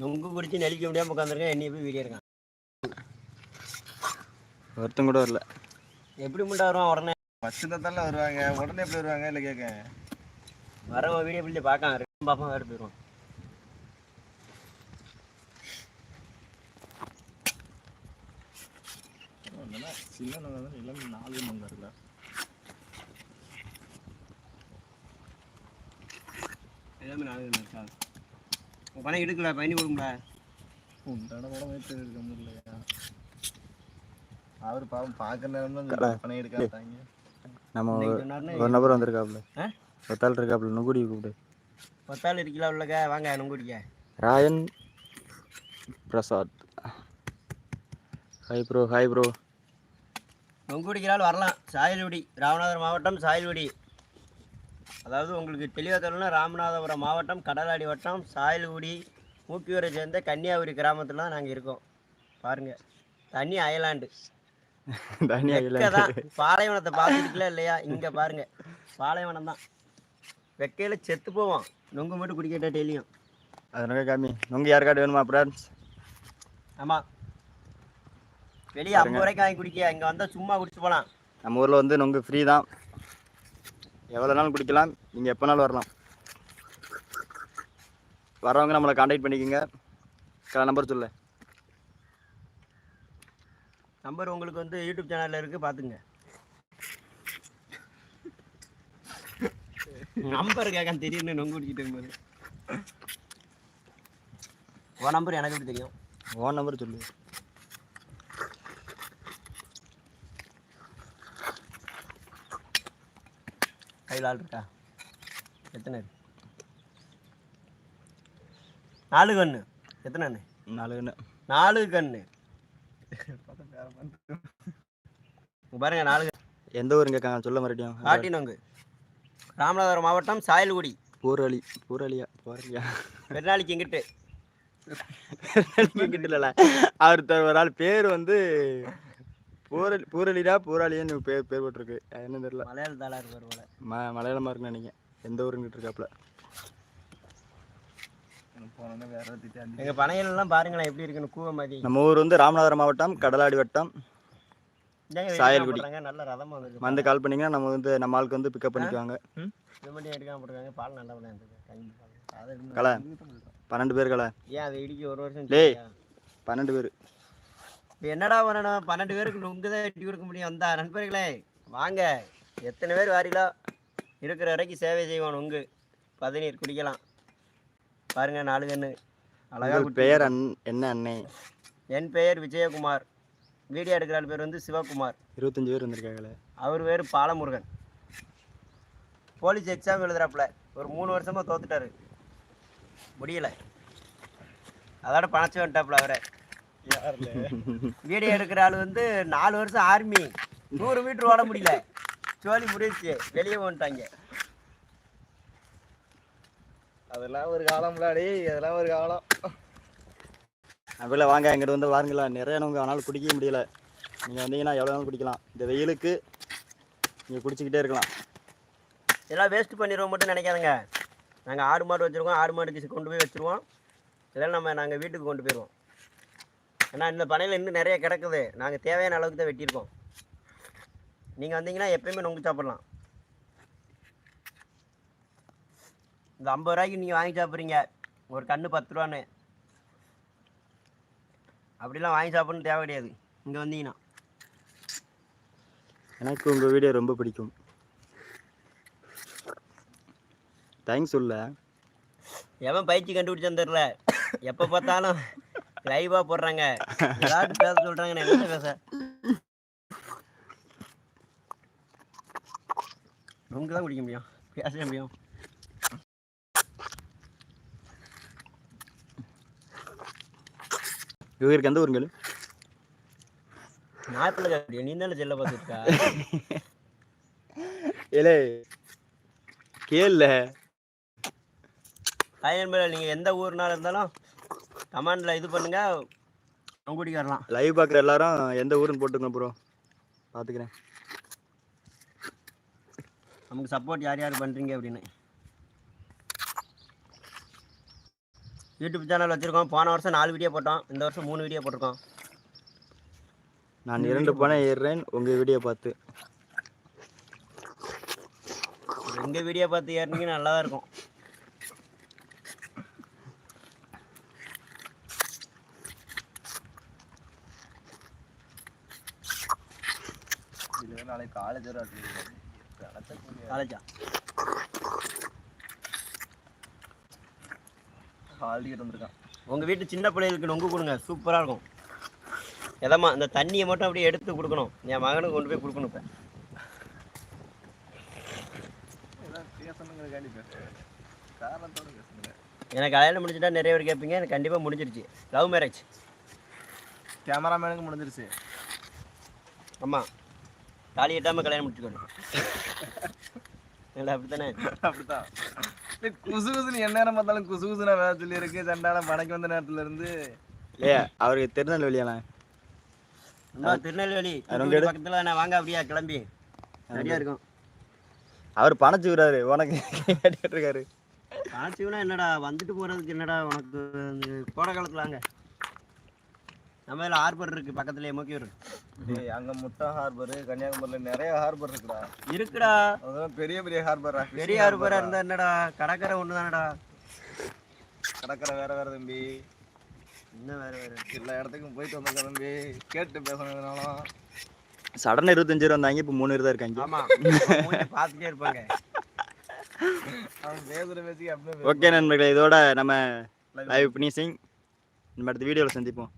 நொங்கு குடிச்சு நெளிக்க முடியாமல் உட்காந்துருக்கேன் என்னைய போய் வீடியோ இருக்கான் ஒருத்தன் கூட வரல. எப்படி முண்டா வருவான் உடனே? ஃபஸ்ட்டு தான் வருவாங்க. உடனே எப்படி வருவாங்க? இல்லை கேட்க வரவன் வீடியோ பிள்ளை பார்க்கான் பார்ப்பான் வேறு போயிடுவான் சின்ன நோங்க எல்லாமே நாலு நோங்க இருக்குல்ல. எல்லாமே நாலு இருக்கா உன் பணம் எடுக்கல பயணி கொடுக்கும்ல உண்டான இருக்க முடியலையா? அவர் பாவம் பார்க்குற நேரம் தான். பணம் எடுக்காதாங்க நம்ம ஒரு- நபர் வந்திருக்காப்புல. ஆ? ஒத்தாள் இருக்காப்புல நுங்குடி கூப்பிடு. பத்தாள் இருக்கல உள்ளக்க? வாங்க நொங்கு குடிக்க Rayan Prasad. Hi bro hi bro நொங்கு குடிக்கிறாள் வரலாம். சாயல்குடி ராமநாதபுரம் மாவட்டம் சாயல்குடி. அதாவது உங்களுக்கு தெளிவாக சொல்லணும்னா ராமநாதபுரம் மாவட்டம் கடலாடி வட்டம் சாயல்குடி மூக்கியூரை சேர்ந்த கன்னியாகுமரி கிராமத்தில் தான் நாங்கள் இருக்கோம். பாருங்கள் தண்ணி அயலாண்டு தான் பாலைவனத்தை பார்த்துருக்கல இல்லையா? இங்கே பாருங்க. பாலைவனம் தான். வெக்கையில் செத்து போவோம் நொங்கு மட்டும் குடிக்கட்டா டெய்லியும். அதனால காமி நுங்கு யாருக்காட்டு வேணுமா ஃப்ரெண்ட்ஸ் ஆமாம் வெளியே ஐம்பது ரூபாய்க்கு வாங்கி குடிக்க இங்கே வந்தால் சும்மா குடிச்சு போகலாம் நம்ம ஊரில் வந்து நுங்கு ஃப்ரீ தான். எவ்வளோ நாளும் குடிக்கலாம்? நீங்கள் எப்போனாலும் வரலாம். வரவங்க நம்மளை காண்டாக்ட் பண்ணிக்கோங்க. நம்பர் சொல்லு. நம்பர் உங்களுக்கு வந்து யூடியூப் சேனலில் இருக்குது பார்த்துங்க நம்பர் கேட்க திடீர்னு நொங்கு குடிச்சிட்டு இருக்கும்போது. உன் நம்பர் எனக்கு தெரியும்? ஓன் நம்பர் சொல்லு. கையில் ஆள் இருக்கா? எத்தனை? இருக்கு நாலு கண்ணு. எத்தனை அண்ணு நாலு கண்ணு. நாலு கண்ணு. பாருங்க நாலு. எந்த ஊருங்க சொல்ல மறுபடியும். காட்டினோங்கு. ராமநாதபுரம் மாவட்டம் சாயல்குடி. பூரளி. பூரளியா? பூரளியா? பெருநாளைக்கு இங்கிட்டு. கிட்ட இல்ல அவர் ஒரு ஆள் பேர் வந்து பூரளி பூரளிடா பூராளியான்னு பேர் பேர் போட்டிருக்கு. அது என்ன தெரியல. மலையாள தாளா இருப்பார் போல. ம மலையாளமா இருக்குன்னு நினைக்கிறேன் எந்த ஊருங்கிட்டு இருக்காப்புல போனோன்னே வேற திட்டி எங்க பனைகள் எல்லாம் பாருங்களேன் எப்படி இருக்குன்னு கூவ மாதிரி. நம்ம ஊர் வந்து ராமநாதபுரம் மாவட்டம் கடலாடி வட்டம் சாயல்குடி. நல்ல ரதமா வந்துருக்கு. வந்து கால் பண்ணீங்கன்னா நம்ம வந்து நம்ம ஆளுக்கு வந்து பிக்கப் பண்ணிக்குவாங்க. ம்? இது மட்டும் எடுக்காம போட்டுருக்காங்க பால் நல்லா விளையாண்டுருக்கு. கஞ்சி பால் அதை எடுத்து- கலை. பன்னெண்டு பேர் கலை. ஏன் அதை இடிக்க ஒரு வருஷம் டேய். பன்னெண்டு பேர். என்னடா பண்ணணும்? பன்னெண்டு பேருக்கு நுங்கு தான் கொடுக்க முடியும். அந்த நண்பர்களே வாங்க. எத்தனை பேர் வாரிலோ? இருக்கிற வரைக்கும் சேவை செய்வோம் நுங்கு. பதநீர் குடிக்கலாம். பாருங்க நாலு கண்ணு. அழகா உங்கள் குட்டி. பெயர் என்ன அண்ணே? என் பெயர் விஜயகுமார். வீடியோ எடுக்கிற ஆள் பேர் வந்து சிவகுமார். இருபத்தஞ்சு பேர் வந்திருக்காங்களே. அவர் பேர் பாலமுருகன். Police exam எழுதுறாப்புல. ஒரு மூணு வருஷமா தோத்துட்டாரு. முடியல. அதோட பணச்சு வந்துட்டாப்புல அவரை. வீடியோ எடுக்கிற ஆள் வந்து நாலு வருஷம் ஆர்மி. நூறு மீட்டர் ஓட முடியல. சோலி முடிச்சு வெளியே வந்துட்டாங்க. அதெல்லாம் ஒரு காலம் முன்னாடி அதெல்லாம் ஒரு காலம். அப்படில வாங்க எங்கிட்ட வந்து வாருங்களா நிறைய நமக்கு அதனால் குடிக்கவே முடியல. நீங்கள் வந்தீங்கன்னா எவ்வளோ நாளும் குடிக்கலாம். இந்த வெயிலுக்கு நீங்கள் குடிச்சிக்கிட்டே இருக்கலாம். இதெல்லாம் வேஸ்ட் பண்ணிடுவோம் மட்டும் நினைக்காதுங்க. நாங்கள் ஆடு மாடு வச்சுருக்கோம். ஆடு மாடுக்கு கொண்டு போய் வச்சுருவோம். இதெல்லாம் நம்ம நாங்கள் வீட்டுக்கு கொண்டு போயிடுவோம். ஏன்னா இந்த பனையில் இன்னும் நிறைய கிடக்குது. நாங்கள் தேவையான அளவுக்கு தான் வெட்டியிருக்கோம். நீங்கள் வந்தீங்கன்னா எப்பயுமே நொங்கு சாப்பிட்லாம். இந்த ஐம்பது ரூபாய்க்கு நீங்கள் வாங்கி சாப்பிட்றீங்க. ஒரு கன்று பத்து ரூபான்னு. அப்படிலாம் வாங்கி சாப்பிடணும் தேவை கிடையாது. இங்கே வந்தீங்கன்னா. எனக்கு உங்கள் வீடியோ ரொம்ப பிடிக்கும். தேங்க்ஸ் சொல்ல எவன் பயிற்சி கண்டுபிடிச்சான்னு தெரியல. எப்போ பார்த்தாலும் லைவாக போடுறாங்க. ஏதாவது பேச சொல்கிறாங்க நான் என்ன பேச? நொங்கு தான் குடிக்க முடியும். பேச முடியும். இவருக்கு எந்த ஊருங்கள் கேட்க நீ தானே செல்ல பார்த்துருக்கா. ஏலே கேள்ல நீங்கள் எந்த ஊர்னால இருந்தாலும் கமெண்டில் இது பண்ணுங்க. குடிக்க வரலாம் லைவ் பார்க்குற எல்லாரும் எந்த ஊருன்னு போட்டுங்க ப்ரோ பார்த்துக்கிறேன் நமக்கு சப்போர்ட் யார் யார் பண்ணுறீங்க அப்படின்னு. யூடியூப் சேனல் வச்சுருக்கோம். போன வருஷம் நாலு வீடியோ போட்டோம். இந்த வருஷம் மூணு வீடியோ போட்டிருக்கோம். நான் இரண்டு பணம் ஏறுறேன். உங்கள் வீடியோ பார்த்து. எங்கள் வீடியோ பார்த்து ஏறினீங்கன்னா நல்லா தான் இருக்கும் இது நாளைக்கு காலேஜ் வர காலேஜா ஹால் டிக்கெட் வந்திருக்கான். உங்கள் வீட்டு சின்ன பிள்ளைகளுக்கு நொங்கு கொடுங்க சூப்பராக இருக்கும். எதம்மா இந்த தண்ணியை மட்டும் அப்படியே எடுத்து கொடுக்கணும். என் மகனுக்கு கொண்டு போய் கொடுக்கணும் இப்போ. எனக்கு கல்யாணம் முடிச்சுட்டா நிறைய பேர் கேட்பீங்க. எனக்கு கண்டிப்பாக முடிஞ்சிருச்சு. லவ் மேரேஜ் கேமராமேனுக்கு முடிஞ்சிருச்சு. ஆமாம் தாலி எட்டாமல் கல்யாணம் முடிச்சுக்கணும் இல்லை அப்படித்தானே? அப்படித்தான். குசு குசுன்னு என்ன நேரம் பார்த்தாலும் குசு குசுனா வேலை சொல்லி இருக்கு சண்டான படைக்கு வந்த நேரத்துல இருந்து இல்லையா அவருக்கு திருநெல்வேலியாண்ணே திருநெல்வேலி. பக்கத்தில் தானே வாங்க அப்படியா? கிளம்பி. ரெடியாக இருக்கும். அவர் பணச்சு விடுறாரு. உனக்கு கேட்டுட்டு இருக்காரு. காட்சினா என்னடா? வந்துட்டு போகிறதுக்கு என்னடா? உனக்கு கோடை காலத்தில் வாங்க. நம்ம இதில் ஹார்பர் இருக்குது பக்கத்துலேயே மோக்கியூர் டேய், அங்க முட்டை ஹார்பர் கன்னியாகுமரியில நிறைய ஹார்பர் இருக்குடா. இருக்குடா. அதெல்லாம் பெரிய பெரிய ஹார்பரா பெரிய ஹார்பராக இருந்தால் என்னடா? கடற்கரை ஒன்று தானடா கடற்கரை வேற வேற தம்பி. இன்னும் வேறு வேறு? எல்லா இடத்துக்கும் போயிட்டு வந்திருக்க தம்பி. கேட்டு பேசணும்னாலும் சடன இருபத்தஞ்சு ரூபா வந்தாங்க இப்போ மூணு தான் இருக்காங்க. ஆமாம் பார்த்துட்டே இருப்பாங்க. ஓகே நண்பர்களே இதோட நம்ம லைவ் ஃபினிஷிங் நம்ம அடுத்த வீடியோவில் சந்திப்போம்.